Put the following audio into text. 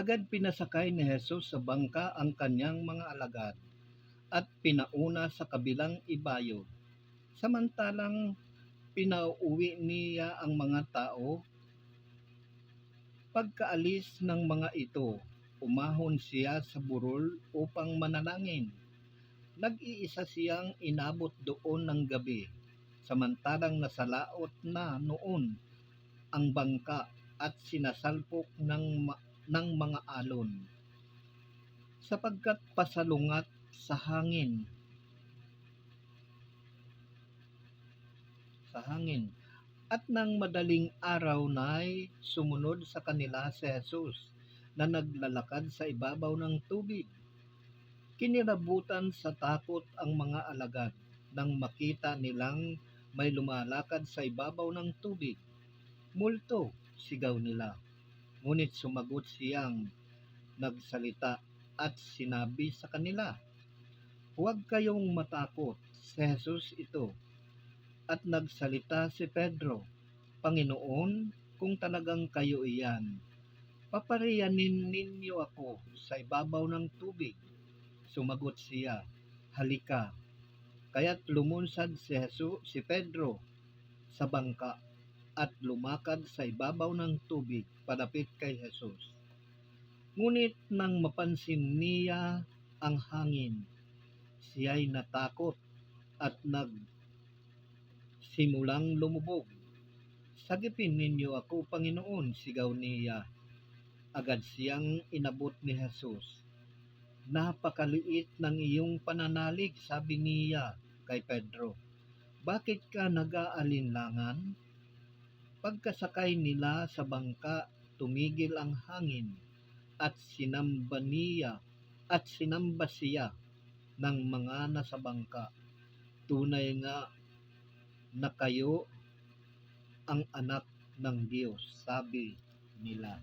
Agad pinasakay ni Jesus sa bangka ang kanyang mga alagad at pinauna sa kabilang ibayo. Samantalang pinauwi niya ang mga tao, pagkaalis ng mga ito, umahon siya sa burol upang manalangin. Nag-iisa siyang inabot doon ng gabi, samantalang nasalaot na noon ang bangka at sinasalpok ng, ma- ng mga alon sapagkat pasalungat sa hangin sa hangin at nang madaling araw na'y sumunod sa kanila si Jesus na naglalakad sa ibabaw ng tubig. Kinirabutan sa takot ang mga alagad nang makita nilang may lumalakad sa ibabaw ng tubig. Multo, sigaw nila. Ngunit sumagot siyang nagsalita at sinabi sa kanila, Huwag kayong matakot, si Jesus ito. At nagsalita si Pedro, Panginoon, kung talagang kayo iyan, papariyanin ninyo ako sa ibabaw ng tubig. Sumagot siya, Halika. Kaya't lumunsad si, Jesus, si Pedro sa bangka at lumakad sa ibabaw ng tubig palapit kay Jesus. Ngunit nang mapansin niya ang hangin, siya'y natakot at nag simulang lumubog. Sagipin ninyo ako, Panginoon, sigaw niya. Agad siyang inabot ni Jesus. Napakaliit ng iyong pananalig, sabi niya kay Pedro. Bakit ka nag-aalinlangan? Pagkasakay nila sa bangka, tumigil ang hangin at sinamba niya at sinamba siya ng mga nasa bangka. Tunay nga na kayo ang anak ng Diyos, sabi nila.